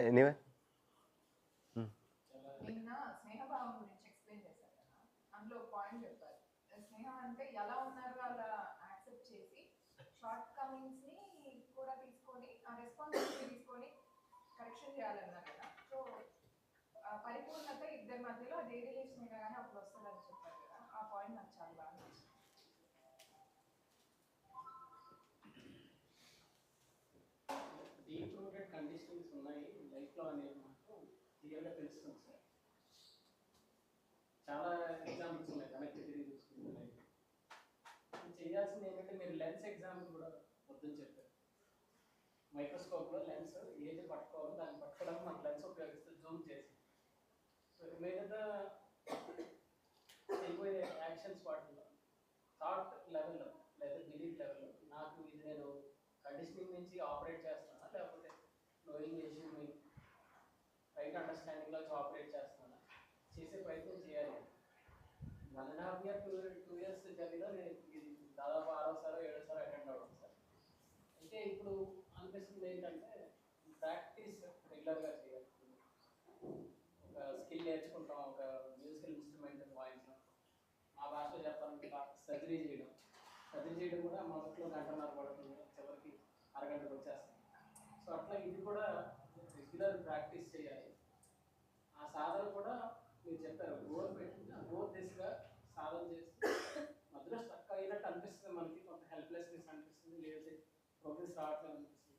Anyway నిన్న స్నేహభావం గురించి explain చేశారు కదా. అందులో పాయింట్ చెప్పారు. స్నేహం అంటే ఎలా ఉన్నారో అలా యాక్సెప్ట్ చేసి షార్ట్ కమింగ్స్ని కూడా తీసుకొని ఆ రెస్పాన్సిబిలిటీ తీసుకొని కరెక్షన్ చేయాలన్నారు కదా. సో పరిపూర్ణత ఇద్దరి మధ్యలో అది ఏ రిలేషన్ కానీ అప్పుడు వస్తుందని చెప్పారు కదా. ఆ పాయింట్ నాకు చాలా బాగా నచ్చింది డీప్ రూటెడ్ కండిషన్స్ ఉన్నాయి లైఫ్లో అనేది మాత్రం క్లియర్గా తెలుస్తుంది సార్ చాలా ఎగ్జాంపుల్స్ ఉన్నాయి. వెనక్కి తిరిగి చూసుకుంటే. చేయాల్సింది ఏంటంటే మీరు లెన్స్ ఎగ్జాంపుల్ కూడా వద్దని చెప్పారు. మైక్రోస్కోప్లో లెన్స్ ఏది పట్టుకోవాలో దాన్ని పట్టుకోవడానికి మనకు లెన్స్ ఉపయోగిస్తే జూమ్ చేసి. సో మిగతా అయిపోయే యాక్షన్స్ వాటిలో థాట్ లెవెల్లో లేదా బిలీఫ్ లెవెల్లో నాకు ఇది నేను కండిషనింగ్ నుంచి ఆపరేట్ చేస్తున్నా లేకపోతే నోయింగ్ చేసి రైట్ అండర్స్టాండింగ్లో ఆపరేట్ చేస్తున్నా చేసే ప్రయత్నం చేయాలి. One and half year two two years జర్నీలో నేను ఇది దాదాపు ఆరోసారో ఏడోసారో అటెండ్ అవ్వడం సార్. అయితే ఇప్పుడు అనిపిస్తుంది ఏంటంటే ప్రాక్టీస్ రెగ్యులర్గా చేయాలి. ఒక స్కిల్ నేర్చుకుంటాం ఒక మ్యూజికల్ ఇన్స్ట్రుమెంట్ వాయించడం మా భాషలో చెప్పాలంటే సర్జరీ చేయడం. సర్జరీ చేయడం కూడా మా మొదట్లో గంటన్నర పడుతుంది చివరికి అరగంటకు వచ్చేస్తుంది సో అట్లా ఇది కూడా రెగ్యులర్ ప్రాక్టీస్ చేయాలి. ఆ సాధన కూడా మీరు చెప్పారు గోల్ పెట్టి ఆ గోల్ దిశగా ట్రావెల్ చేస్తే మధ్యలో స్టక్ అయినట్టు అనిపిస్తుంది మనకి కొంత హెల్ప్లెస్నెస్ అనిపిస్తుంది లేదు ప్రోగ్రెస్ రావట్లేదు అనిపిస్తుంది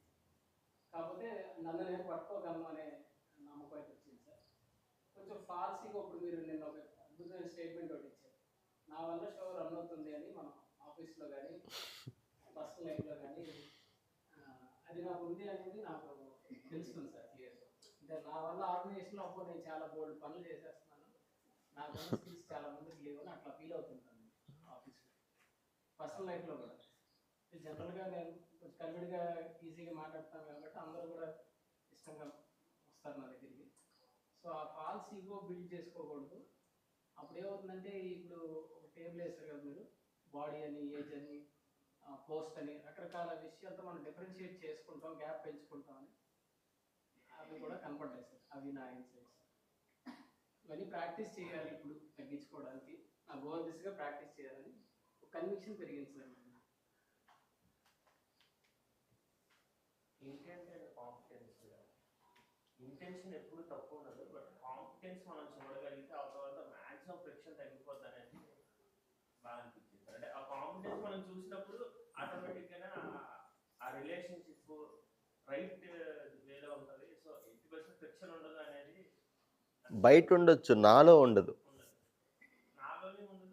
కాకపోతే నన్ను నేను పట్టుకోగలను అనే నమ్మకం అయితే వచ్చింది సార్. కొంచెం ఫాల్సీగా ఇప్పుడు మీరు నిన్న ఒక అద్భుతమైన స్టేట్మెంట్ ఒకటి ఇచ్చారు. నా వల్ల షో రన్ అవుతుంది అని మనం ఆఫీస్లో కానీ పర్సనల్ లైఫ్లో కానీ అది నాకు ఉంది అనేది నాకు తెలుస్తుంది సార్ క్లియర్గా అంటే నా వల్ల ఆర్గనైజేషన్లో అప్పుడు నేను చాలా బోల్డ్ పనులు చేసేస్తున్నాను. నా వల్ల స్కిల్స్ చాలా మందికి లేవు అని అట్లా ఫీల్ అవుతుంటాను ఆఫీస్లో పర్సనల్ లైఫ్లో కూడా. జనరల్గా నేను కొంచెం కన్విడ్గా ఈజీగా మాట్లాడతాను కాబట్టి అందరూ కూడా ఇష్టంగా వస్తారు నా దగ్గరికి. సో ఆ ఫాల్స్ ఈగో బిల్డ్ చేసుకోకూడదు. అప్పుడు ఏమవుతుందంటే ఇప్పుడు ఒక టేబుల్ వేస్తారు కదా మీరు బాడీ అని ఏజ్ అని పోస్ట్ అని రకరకాల విషయాలతో మనం డిఫరెన్షియేట్ చేసుకుంటాం గ్యాప్ పెంచుకుంటాం అని. అవి కూడా కనపడ్డాయి సార్. అవి నా ఇన్సైట్స్ ఇవన్నీ ప్రాక్టీస్ చేయాలి ఇప్పుడు తగ్గించుకోవడానికి. నా గోల్ దిశగా ప్రాక్టీస్ చేయాలని ఒక కన్విక్షన్ పెరిగింది సార్ నాకు. ఇంటెంట్ అండ్ కాంపిటెన్స్ ఇంటెన్షన్ ఎప్పుడు తక్కువ ఉండదు బట్ కాంపిటెన్స్ మనం చూడగలిగితే ఆ తర్వాత మ్యాక్సిమం ఫ్రిక్షన్ తగ్గిపోద్ది అనేది బాగా అనిపించింది. అంటే ఆ కాన్ఫిడెన్స్ మనం చూసినప్పుడు ఆటోమేటిక్గానే ఆ రిలేషన్షిప్ రైట్ వేలో ఉంటుంది. సో ఎయిటీ పర్సెంట్ ఫ్రిక్షన్ ఉండదు. బయట ఉండొచ్చు నాలో ఉండదు ఉండదు నాలోనే ఉండదు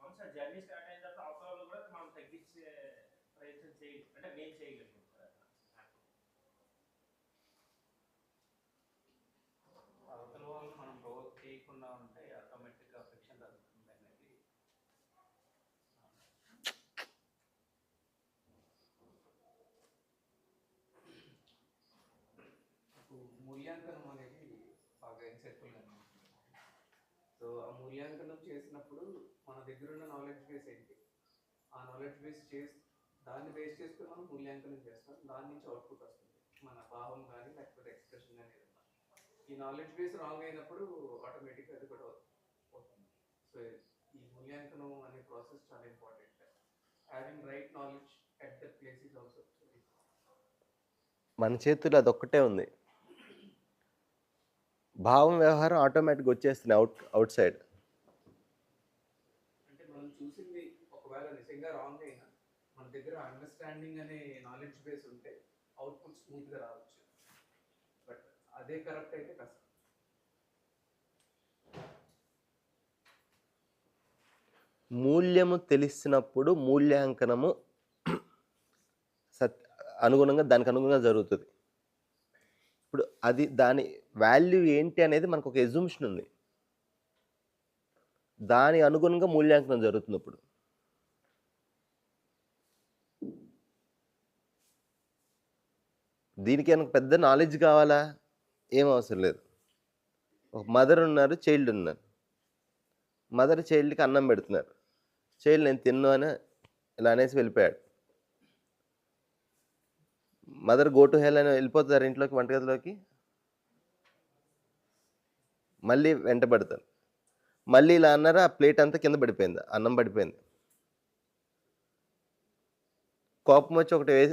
వన్స్ ఆ జర్నీ స్టార్ట్ అయిన తర్వాత అవతల కూడా మనం తగ్గించే ప్రయత్నం చేయ అంటే నేను చేయగలిగాను అవతల వాళ్ళు మనం రోజు చేయకుండా ఉంటే ఆటోమేటిక్గా ఫ్రిక్షన్ తగ్గుతుంది అనేది నాకు మూల్యాంకనం అనేది బాగా ఇన్సైట్ఫుల్గా అనిపించింది సో ఆ మూల్యాంకనం చేసినప్పుడు మన దగ్గర ఉన్న నాలెడ్జ్ బేస్ ఏంటి? ఆ నాలెడ్జ్ బేస్ చేసి దాన్ని బేస్ చేసుకుని మనం మూల్యాంకనం చేస్తాం. దాని నుంచి అవుట్పుట్ వస్తుంది. మన భావం కానీ లేకపోతే ఎక్స్ప్రెషన్ కానీ ఏదన్నా. ఈ నాలెడ్జ్ బేస్ రాంగ్ అయినప్పుడు ఆటోమేటిక్గా అది కూడా అవుతుంది. సో ఈ మూల్యాంకనం అనే ప్రాసెస్ చాలా important having right knowledge at the place is also మన చేతుల్లో అదొక్కటే ఉంది. భావం వ్యవహారం ఆటోమేటిక్గా వచ్చేస్తుంది అవుట్ అవుట్ సైడ్ అంటే మనం చూసింది ఒకవేళ నిజంగా రాంగ్ అయినా మన దగ్గర అండర్స్టాండింగ్ అనే నాలెడ్జ్ బేస్ ఉంటే అవుట్పుట్ స్మూత్గా రావచ్చు. బట్ అదే కరెక్ట్ అయితే కష్టం. మూల్యము తెలిసినప్పుడు మూల్యాంకనము సత్ అనుగుణంగా దానికి అనుగుణంగా జరుగుతుంది. ఇప్పుడు అది దాని వాల్యూ ఏంటి అనేది మనకు ఒక ఎజుమ్షన్ ఉంది. దాని అనుగుణంగా మూల్యాంకనం జరుగుతుంది ఇప్పుడు దీనికి వెనక పెద్ద నాలెడ్జ్ కావాలా? ఏం అవసరం లేదు. ఒక మదర్ ఉన్నారు చైల్డ్ ఉన్నారు. మదర్ చైల్డ్కి అన్నం పెడుతున్నారు. చైల్డ్ నేను తిన్ను అని ఇలా అనేసి వెళ్ళిపోయాడు. మదర్ గో టు హెల్ అని వెళ్ళిపోతారు ఇంట్లోకి వంటగదిలోకి. మళ్ళీ వెంటబడతారు మళ్ళీ ఇలా అన్నారా ఆ ప్లేట్ అంతా కింద పడిపోయింది అన్నం పడిపోయింది. కోపం వచ్చి ఒకటి వే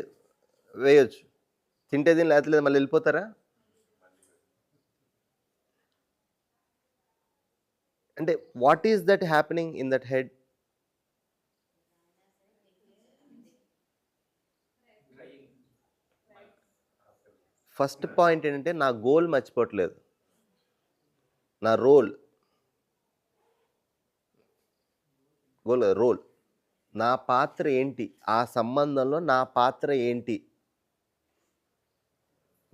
వేయొచ్చు. తింటే దీని లేకపోతే మళ్ళీ వెళ్ళిపోతారా? అంటే what is that happening in that head first point ఏంటంటే నా గోల్ మర్చిపోవట్లేదు. నా రోల్ గోల్ రోల్ నా పాత్ర ఏంటి? ఆ సంబంధంలో నా పాత్ర ఏంటి?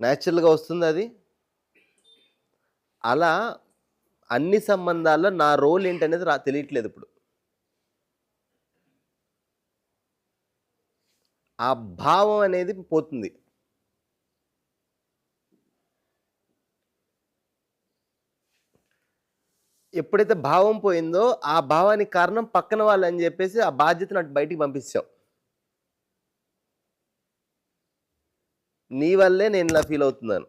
న్యాచురల్గా వస్తుంది అది అలా అన్ని సంబంధాల్లో నా రోల్ ఏంటనేది రా తెలియట్లేదు ఇప్పుడు. ఆ భావం అనేది పోతుంది. ఎప్పుడైతే భావం పోయిందో ఆ భావానికి కారణం పక్కన వాళ్ళు అని చెప్పేసి ఆ బాధ్యతను అటు బయటికి పంపించాం నీ వల్లే నేను ఇలా ఫీల్ అవుతున్నాను.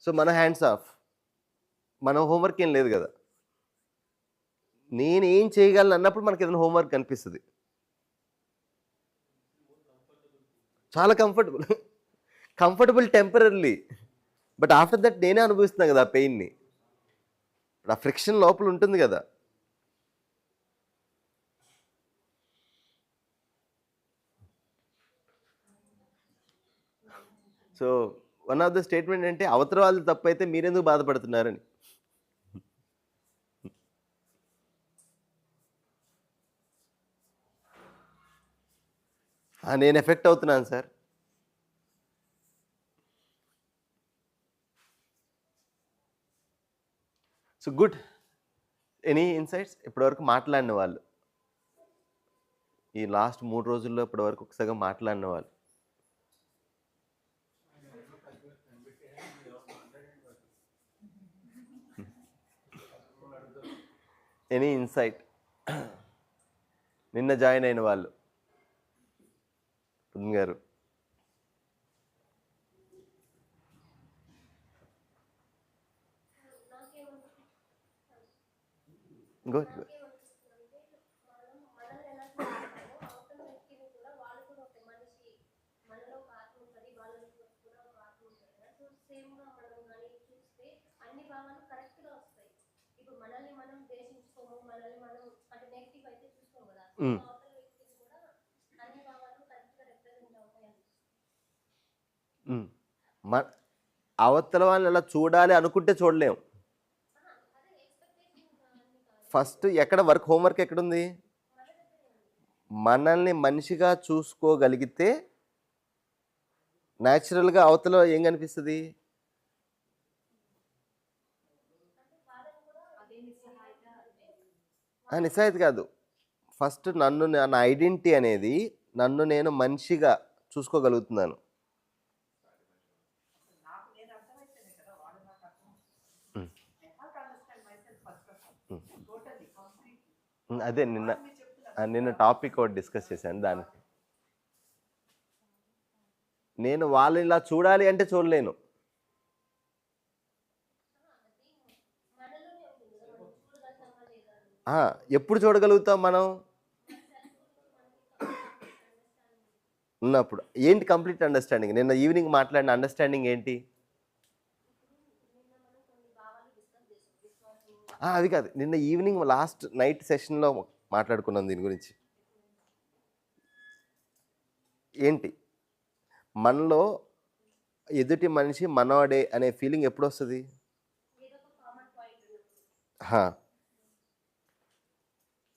సో మన హ్యాండ్స్ ఆఫ్ మన హోంవర్క్ ఏం లేదు కదా. నేను ఏం చేయగలను అన్నప్పుడు మనకి ఏదైనా హోంవర్క్ కనిపిస్తుంది. చాలా comfortable comfortable temporary but after that నేనే అనుభవిస్తున్నాను కదా ఆ పెయిన్ని ఆ ఫ్రిక్షన్ లోపల ఉంటుంది కదా. So one of the statement అంటే అవతల వాళ్ళు తప్పు మీరెందుకు బాధపడుతున్నారని. నేను ఎఫెక్ట్ అవుతున్నాను sir so good any insights ఇప్పటివరకు మాట్లాడిన వాళ్ళు. ఈ లాస్ట్ మూడు రోజుల్లో ఇప్పటివరకు ఒకసారి మాట్లాడిన వాళ్ళు. ఎనీ ఇన్సైట్ నిన్న జాయిన్ అయిన వాళ్ళు. గారు. మనం కానీ చూస్తే అన్ని భావాలు వస్తాయి. ఇప్పుడు మనల్ని మనం ద్వేషించుకోము మనల్ని మనం అంటే నెగిటివ్ అయితే చూసుకోము కదా సో మ్మ్. అవతల వ్యక్తిని కూడా అన్ని భావాలు కరెక్ట్గా రిప్రజెంట్ అవుతాయి అనిపిస్తుంది మ్. మ అవతల వాళ్ళని అలా చూడాలి అనుకుంటే చూడలేం. ఫస్ట్ ఎక్కడ వర్క్ హోంవర్క్ ఎక్కడుంది? మనల్ని మనిషిగా చూసుకోగలిగితే న్యాచురల్గా అవతల ఏం కనిపిస్తుంది? అదే నిస్సాయితీ కాదు. ఫస్ట్ నన్ను నా ఐడెంటిటీ అనేది నన్ను నేను మనిషిగా చూసుకోగలుగుతున్నాను. అదే నిన్న నిన్న టాపిక్ ఒకటి డిస్కస్ చేశాను దానికి. నేను వాళ్ళని ఇలా చూడాలి అంటే చూడలేను. ఎప్పుడు చూడగలుగుతాం మనం? ఉన్నప్పుడు. ఏంటి కంప్లీట్ అండర్స్టాండింగ్? నిన్న ఈవినింగ్ మాట్లాడిన అండర్స్టాండింగ్ ఏంటి? అది కాదు. నిన్న ఈవినింగ్ లాస్ట్ నైట్ సెషన్లో మాట్లాడుకున్నాం దీని గురించి. ఏంటి? మనలో ఎదుటి మనిషి మనవాడే అనే ఫీలింగ్ ఎప్పుడు వస్తుంది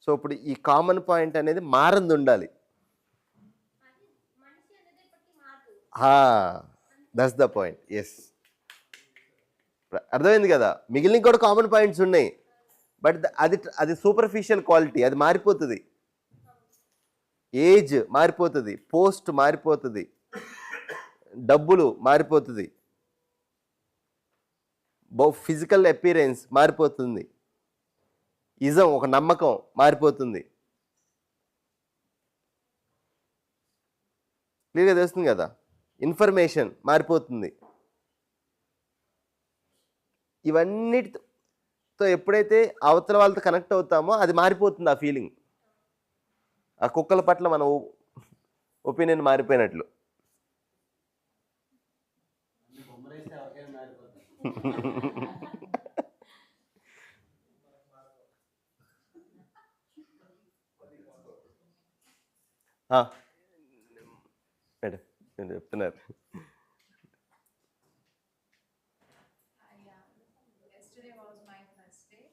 సో ఇప్పుడు ఈ కామన్ పాయింట్ అనేది మారంది ఉండాలి అది మనిషి అనేది ఇప్పటికీ మారదు దట్స్ ద పాయింట్ ఎస్ అర్థమైంది కదా? మిగిలిన కూడా కామన్ పాయింట్స్ ఉన్నాయి. బట్ అది అది సూపర్ఫిషియల్ క్వాలిటీ అది మారిపోతుంది. ఏజ్ మారిపోతుంది పోస్ట్ మారిపోతుంది డబ్బులు మారిపోతుంది. బౌ ఫిజికల్ అపీరెన్స్ మారిపోతుంది. ఇజం ఒక నమ్మకం మారిపోతుంది. క్లియర్గా తెలుస్తుంది కదా? ఇన్ఫర్మేషన్ మారిపోతుంది. ఇవన్నిటితో ఎప్పుడైతే అవతల వాళ్ళతో కనెక్ట్ అవుతామో అది మారిపోతుంది ఆ ఫీలింగ్. ఆ కుక్కల పట్ల మన ఒపీనియన్ మారిపోయినట్లు. ఆ, మేడం మీరు చెప్తున్నారు Yeah. Yesterday was my first day.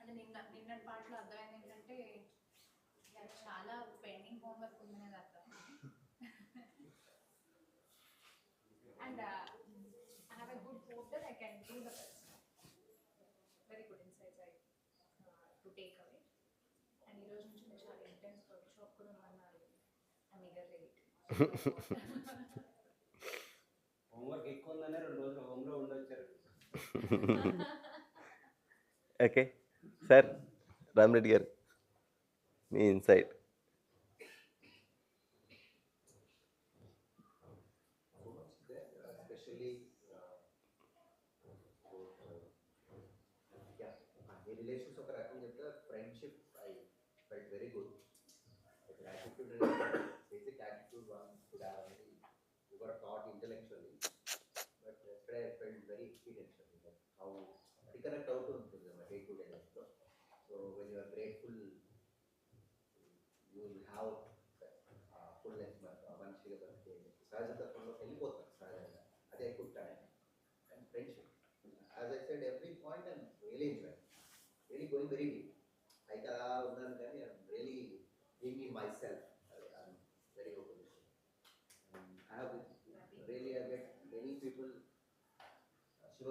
అంటే నిన్న నిన్నటి పాటలో అర్థమైంది ఏంటంటే ఇలా చాలా పెండింగ్ హోంవర్క్ ఉందనేది అర్థం and I have a good hope that I can do the best very good insights I to take away and ఈ రోజు నుంచి మీరు చాలా ఇంటెన్స్ వర్క్ షాప్ కూడా ఉన్నారు ఐమ్ ఈగర్ వెయిట్ హోంవర్క్ ఎక్కువ ఉందనే రెండు రోజులు హోమ్లో ఉండొచ్చారు. ఓకే సార్ రామరెడ్డి గారు మీ ఇన్సైట్ especially uh, yeah, ఈ రిలేషన్స్ ఒక రకం చెప్తే friendship I felt very good attitude basic attitude one could have అనేది you got thought intellectually but yesterday I felt very experiential like how reconnect అవుతూ ఉంటుంది మన డే టు డే లైఫ్లో so when you are grateful you will have full fullness మనిషిగా బతికే సహజతత్వంలోకి వెళ్ళిపోతాను సహజంగా. అదే కుట్టాను and friendship as I said every point and really enjoy really going very deep అయితే అలా ఉన్నాను కానీ I'm really being in my self very open I have really I get many people Shiva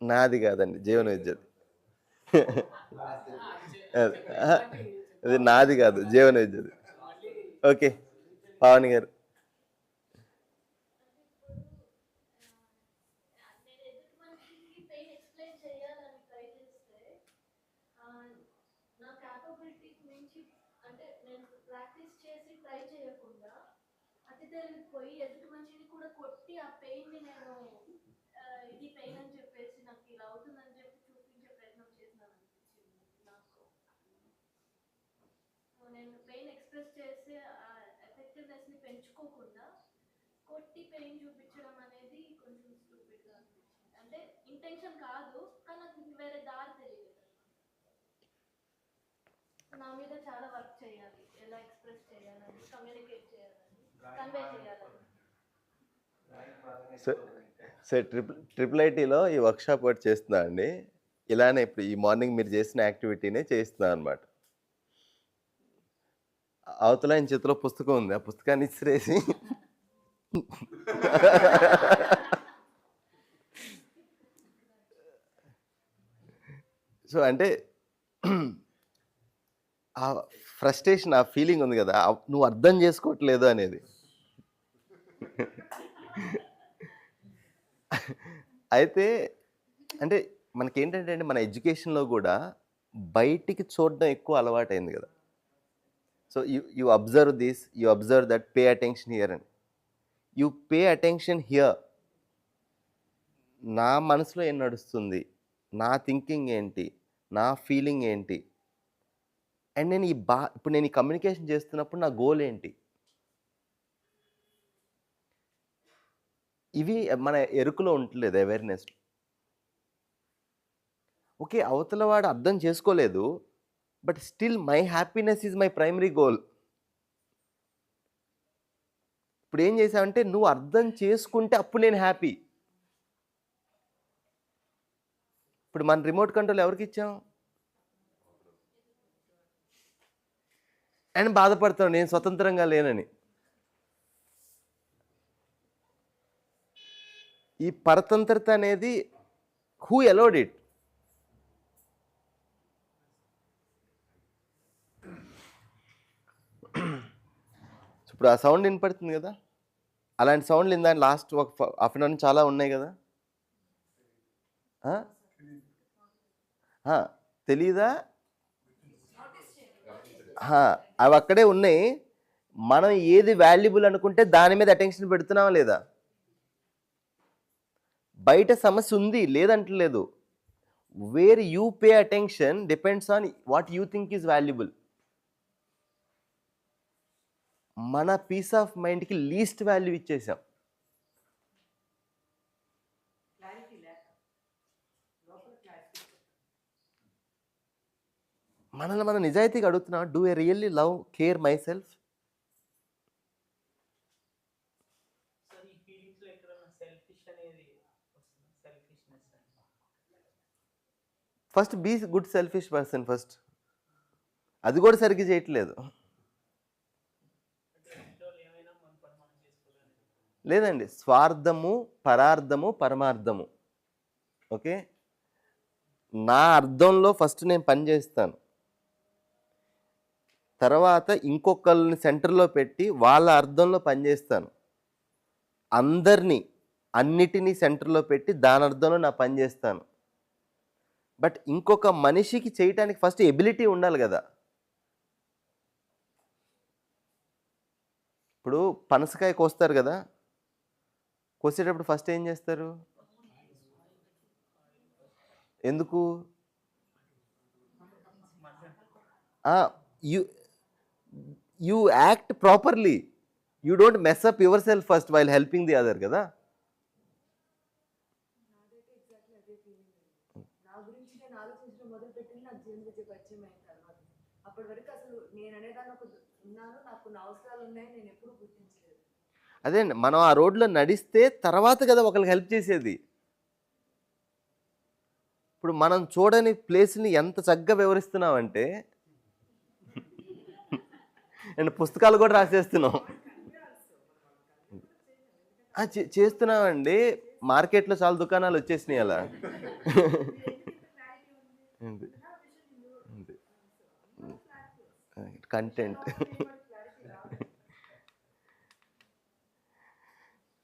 నాది కాదండి జీవన విద్యది. అది, నాది కాదు జీవన విద్యది. ఓకే పావని గారు నేను ఎదుటి మనిషికి పెయిన్ ఎక్స్ప్లెయిన్ చేయాలని ట్రై చేస్తే ఆ, నా క్యాపబిలిటీకి మించి అంటే నేను ప్రాక్టీస్ చేసి ట్రై చేయకుండా అతి తెలివిపోయి ఎదుటి మనిషిని కూడా కొట్టి ఆ పెయిన్ని నేను ఆ, ఇది పెయిన్ అని చెప్పేసి నాకు ఇలా అవుతుందని చెప్పి చూపించే ప్రయత్నం చేసినాను అనిపించింది నాకు సో నేను పెయిన్ ఎక్స్ప్రెస్ చేసే పెంచుకోకుండా కొట్టి పెయిన్ చూపించడం అనేది కొంచెం స్టూపిడ్గా అనిపించింది. అంటే ఇంటెన్షన్ కాదు కానీ నాకు వేరే దారి తెలియదు. నా మీద చాలా వర్క్ చేయాలి. ఎలా ఎక్స్ప్రెస్ చేయాలని కమ్యూనికేట్ చేయాలని కన్వే చేయాలని. సో సో ట్రిపుల్ ట్రిపుల్ ఐటీలో ఈ వర్క్షాప్ ఒకటి చేస్తున్నా అండి ఇలానే ఇప్పుడు ఈ మార్నింగ్ మీరు చేసిన యాక్టివిటీనే చేస్తున్నా అనమాట అవతల ఆయన చేతిలో పుస్తకం ఉంది. ఆ పుస్తకాన్ని ఇసిరేసి సో అంటే ఆ ఫ్రస్ట్రేషన్ ఆ ఫీలింగ్ ఉంది కదా. నువ్వు అర్థం చేసుకోవట్లేదు అనేది. అయితే అంటే మనకేంటంటే అంటే మన ఎడ్యుకేషన్లో కూడా బయటికి చూడడం ఎక్కువ అలవాటైంది కదా. So you you observe this you observe that pay attention here అని యు పే అటెన్షన్ హియర్ నా మనసులో ఏం నడుస్తుంది? నా థింకింగ్ ఏంటి? నా ఫీలింగ్ ఏంటి? అండ్ నేను ఈ బా ఇప్పుడు నేను ఈ కమ్యూనికేషన్ చేస్తున్నప్పుడు నా గోల్ ఏంటి? ఇవి మన ఎరుకులో ఉండలేదు అవేర్నెస్ ఓకే అవతల వాడు అర్థం చేసుకోలేదు. But still my happiness is my primary goal. ఇప్పుడు ఏం చేసావంటే నువ్వు అర్థం చేసుకుంటే అప్పుడు నేను హ్యాపీ. ఇప్పుడు మన రిమోట్ కంట్రోల్ ఎవరికి ఇచ్చాం? అండ్ బాధపడతాను నేను స్వతంత్రంగా లేనని. ఈ పరతంత్రత అనేది హూ అలౌడ్ ఇట్ ఇప్పుడు ఆ సౌండ్ వినపడుతుంది కదా? అలాంటి సౌండ్లు ఇందా లాస్ట్ ఒక హాఫ్ అన్ అవర్ చాలా ఉన్నాయి కదా? తెలీదా? అవి అక్కడే ఉన్నాయి. మనం ఏది వాల్యుబుల్ అనుకుంటే దాని మీద అటెన్షన్ పెడుతున్నావా లేదా? బయట సమస్య ఉంది లేదంటలేదు. Where you pay attention depends on what you think is valuable. మన పీస్ ఆఫ్ మైండ్కి లీస్ట్ వాల్యూ ఇచ్చేసాం. క్లారిటీ లేక లోపల క్లారిటీ మనల్ని మనం నిజాయితీగా అడుగుతున్నాం do I really love care my self sir ఈ ఫీలింగ్స్లో ఎక్కడన్నా సెల్ఫిష్ అనేది వస్తుంది? Selfishness first be good selfish person first అది కూడా సరిగ్గా చేయట్లేదు అంటే ఇంట్లో ఏమైనా మన పని మనం చేసుకోవాలి లేదండి స్వార్థము పరార్థము పరమార్థము. ఓకే? నా అర్థంలో ఫస్ట్ నేను పని చేస్తాను. తర్వాత ఇంకొకళ్ళని సెంటర్లో పెట్టి వాళ్ళ అర్థంలో పనిచేస్తాను అందరినీ అన్నిటినీ సెంటర్లో పెట్టి దాని అర్థంలో నా పని చేస్తాను. బట్ ఇంకొక మనిషికి చేయటానికి ఫస్ట్ ఎబిలిటీ ఉండాలి కదా. ఇప్పుడు పనసకాయ కోస్తారు కదా. కోసేటప్పుడు ఫస్ట్ ఏం చేస్తారు? ఎందుకు? You you act properly. You don't mess up your self first while helping the other కదా? అప్పటి వరకు అసలు నేను అనేదాన్ని ఒక ఉన్నాను నాకు అవసరాలు ఉన్నాయి నేను ఎప్పుడు గుర్తించలేదు. అదే అండి మనం ఆ రోడ్లో నడిస్తే తర్వాత కదా ఒకరికి హెల్ప్ చేసేది. ఇప్పుడు మనం చూడని ప్లేస్ని ఎంత చక్కగా వివరిస్తున్నామంటే అండ్ పుస్తకాలు కూడా రాసేస్తున్నాం. చేస్తున్నామండి. మార్కెట్లో చాలా దుకాణాలు వచ్చేసినాయి అలా. కంటెంట్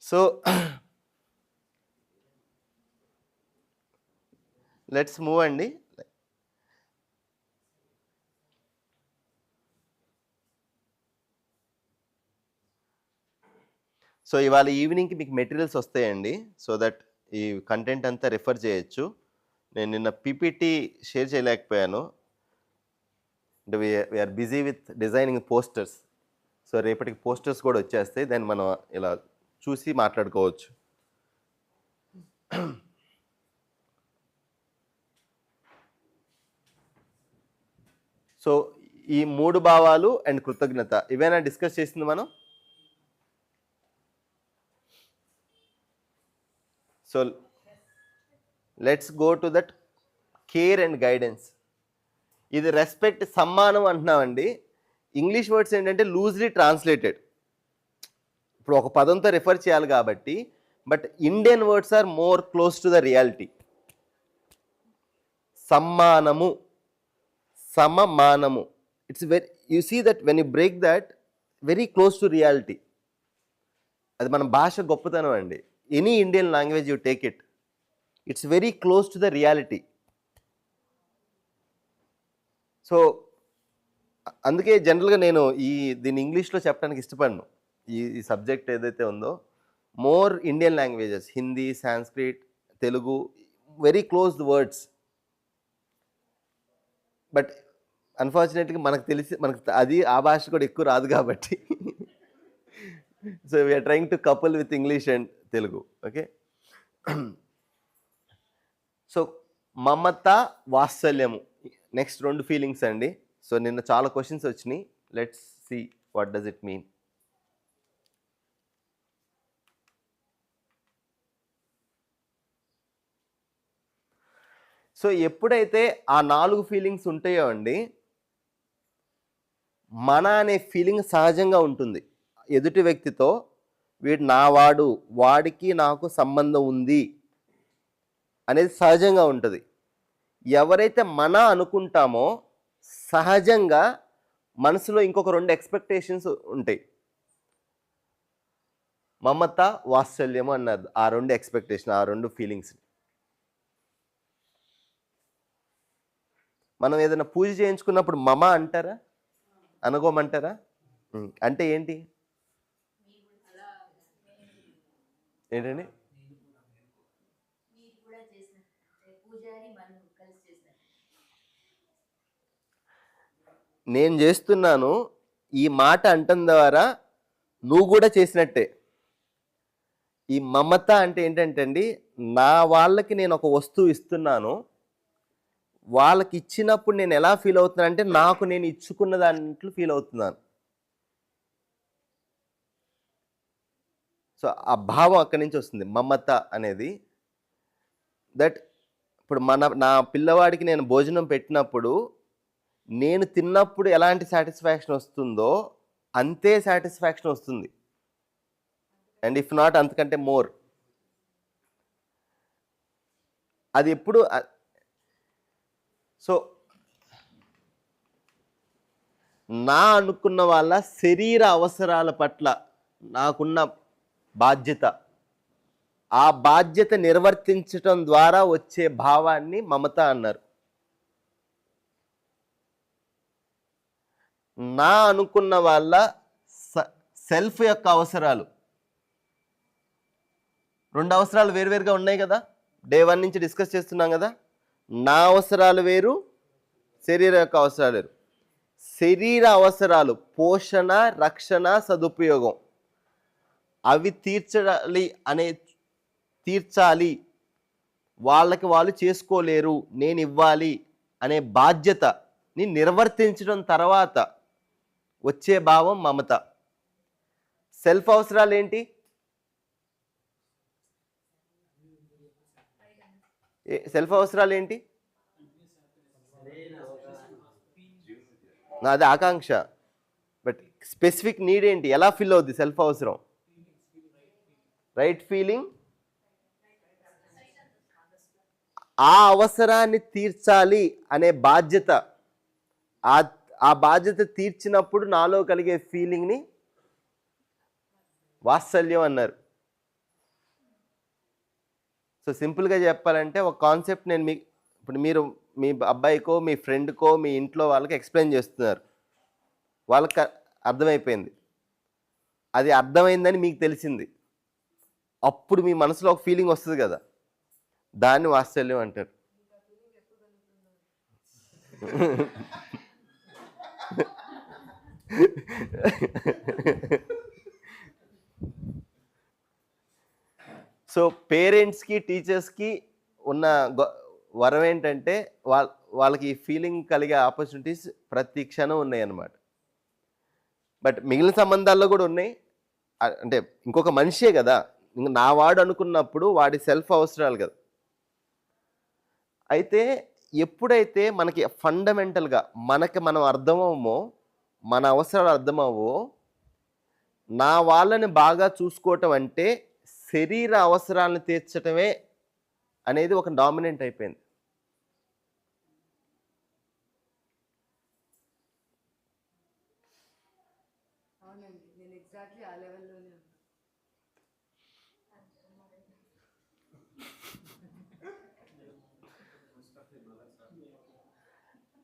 సో లెట్స్ మూవ్ అండి. సో ఇవాళ ఈవినింగ్కి మీకు మెటీరియల్స్ వస్తాయండి. సో దట్ ఈ కంటెంట్ అంతా రిఫర్ చేయొచ్చు. నేను నిన్న పీపీటీ షేర్ చేయలేకపోయాను. అంటే we're busy with designing posters so రేపటికి పోస్టర్స్ కూడా వచ్చేస్తాయి. దాన్ని మనం ఇలా చూసి మాట్లాడుకోవచ్చు. సో ఈ మూడు భావాలు అండ్ కృతజ్ఞత ఇవేనా డిస్కస్ చేసింది మనం? So let's go to that care and guidance. ఇది రెస్పెక్ట్ సమ్మానం అంటున్నామండి. ఇంగ్లీష్ వర్డ్స్ ఏంటంటే లూజ్లీ ట్రాన్స్లేటెడ్. ఇప్పుడు ఒక పదంతో రిఫర్ చేయాలి కాబట్టి but Indian words are more close to the reality సమ్మానము సమమానము. It's very you see that when you break that very close to reality అది మన భాష గొప్పతనం అండి. Any Indian language you take it it's very close to the reality so అందుకే జనరల్గా నేను ఈ దీన్ని ఇంగ్లీష్లో చెప్పడానికి ఇష్టపడను. ఈ ఈ సబ్జెక్ట్ ఏదైతే ఉందో more Indian languages Hindi Sanskrit Telugu very close words but అన్ఫార్చునేట్గా మనకు తెలిసి మనకు అది ఆ భాష కూడా ఎక్కువ రాదు కాబట్టి. So we are trying to couple with English and Telugu okay so మమత వాత్సల్యము. నెక్స్ట్ రెండు ఫీలింగ్స్ అండి. సో నిన్న చాలా క్వశ్చన్స్ వచ్చినాయి. Let's see what does it mean so ఎప్పుడైతే ఆ నాలుగు ఫీలింగ్స్ ఉంటాయో అండి మన అనే ఫీలింగ్ సహజంగా ఉంటుంది. ఎదుటి వ్యక్తితో వీడు నావాడు వాడికి నాకు సంబంధం ఉంది అనేది సహజంగా ఉంటుంది. ఎవరైతే మన అనుకుంటామో సహజంగా మనసులో ఇంకొక రెండు ఎక్స్పెక్టేషన్స్ ఉంటాయి. మమత వాత్సల్యము అన్నారు ఆ రెండు ఎక్స్పెక్టేషన్ ఆ రెండు ఫీలింగ్స్ మనం ఏదైనా పూజ చేయించుకున్నప్పుడు మమ అంటారా? అనుకోమంటారా అంటే ఏంటి? ఏంటండి? నేను చేస్తున్నాను ఈ మాట అంటం ద్వారా నువ్వు కూడా చేసినట్టే. ఈ మమత అంటే ఏంటంటే అండి నా వాళ్ళకి నేను ఒక వస్తువు ఇస్తున్నాను వాళ్ళకి ఇచ్చినప్పుడు నేను ఎలా ఫీల్ అవుతున్నాను అంటే నాకు నేను ఇచ్చుకున్న దాంట్లో ఫీల్ అవుతున్నాను. సో ఆ భావం అక్కడి నుంచి వస్తుంది. మమత అనేది. దట్ ఇప్పుడు మన నా పిల్లవాడికి నేను భోజనం పెట్టినప్పుడు నేను తిన్నప్పుడు ఎలాంటి సాటిస్ఫాక్షన్ వస్తుందో అంతే సాటిస్ఫాక్షన్ వస్తుంది. అండ్ ఇఫ్ నాట్ అంతకంటే మోర్ అది ఎప్పుడు సో నా అనుకున్న వాళ్ళ శరీర అవసరాల పట్ల నాకున్న బాధ్యత. ఆ బాధ్యత నిర్వర్తించటం ద్వారా వచ్చే భావాన్ని మమత అన్నారు. నా అనుకున్న వాళ్ళ సెల్ఫ్ యొక్క అవసరాలు. రెండు అవసరాలు వేరువేరుగా ఉన్నాయి కదా. డే వన్ నుంచి డిస్కస్ చేస్తున్నాం కదా. నా అవసరాలు వేరు శరీర యొక్క అవసరాలు వేరు. శరీర అవసరాలు పోషణ రక్షణ సదుపయోగం. అవి తీర్చాలి అనే తీర్చాలి. వాళ్ళకి వాళ్ళు చేసుకోలేరు నేను ఇవ్వాలి అనే బాధ్యతని నిర్వర్తించడం తర్వాత వచ్చే భావం మమత. సెల్ఫ్ అవసరాలు ఏంటి? సెల్ఫ్ అవసరాలు ఏంటి? నాది ఆకాంక్ష. బట్ స్పెసిఫిక్ నీడ్ ఏంటి? ఎలా ఫిల్ అవుద్ది సెల్ఫ్ అవసరం? Right feeling? ఆ అవసరాన్ని తీర్చాలి అనే బాధ్యత. ఆ ఆ బాధ్యత తీర్చినప్పుడు నాలో కలిగే ఫీలింగ్ని వాత్సల్యం అన్నారు. సో సింపుల్గా చెప్పాలంటే ఒక కాన్సెప్ట్ నేను మీ ఇప్పుడు మీరు మీ అబ్బాయికో మీ ఫ్రెండ్కో మీ ఇంట్లో వాళ్ళకి ఎక్స్ప్లెయిన్ చేస్తున్నారు. వాళ్ళకి అర్థమైపోయింది. అది అర్థమైందని మీకు తెలిసింది. అప్పుడు మీ మనసులో ఒక ఫీలింగ్ వస్తుంది కదా. దాన్ని వాత్సల్యం అంటారు. సో పేరెంట్స్కి టీచర్స్కి ఉన్న వరం ఏంటంటే వాళ్ళ వాళ్ళకి ఫీలింగ్ కలిగే ఆపర్చునిటీస్ ప్రతి క్షణం ఉన్నాయి అన్నమాట బట్ మిగిలిన సంబంధాల్లో కూడా ఉన్నాయి. అంటే ఇంకొక మనిషే కదా. ఇంక నా వాడు అనుకున్నప్పుడు వాడి సెల్ఫ్ అవసరాలు కదా. అయితే ఎప్పుడైతే మనకి ఫండమెంటల్గా మనకి మనం అర్థమవమో మన అవసరాలు అర్థమవో నా వాళ్ళని బాగా చూసుకోవటం అంటే శరీర అవసరాలను తీర్చటమే అనేది ఒక డామినెంట్ అయిపోయింది.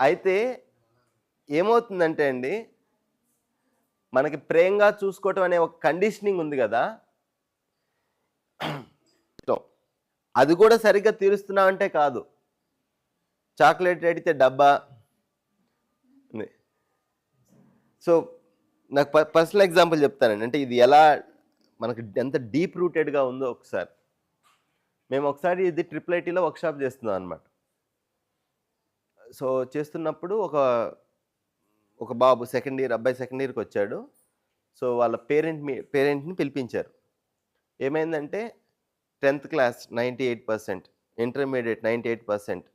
అయితే ఏమవుతుందంటే అండి మనకి ప్రేమగా చూసుకోవటం అనే ఒక కండిషనింగ్ ఉంది కదా. అది కూడా సరిగ్గా తీరుస్తున్నామంటే కాదు. చాక్లెట్ అడిగితే డబ్బా. సో నాకు పర్సనల్ ఎగ్జాంపుల్ చెప్తానండి. అంటే ఇది ఎలా మనకి ఎంత డీప్ రూటెడ్గా ఉందో ఒకసారి. మేము ఒకసారి ఇది ట్రిపుల్ ఐటీలో వర్క్షాప్ చేస్తున్నాం అనమాట సో చేస్తున్నప్పుడు ఒక ఒక బాబు సెకండ్ ఇయర్ అబ్బాయి సెకండ్ ఇయర్కి వచ్చాడు. సో వాళ్ళ పేరెంట్ మీ పేరెంట్ని పిలిపించారు. ఏమైందంటే tenth class ninety eight percent intermediate ninety eight percent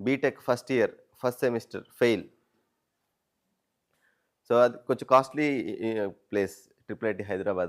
BTech first year first semester fail. So అది కొంచెం costly place triple IT Hyderabad.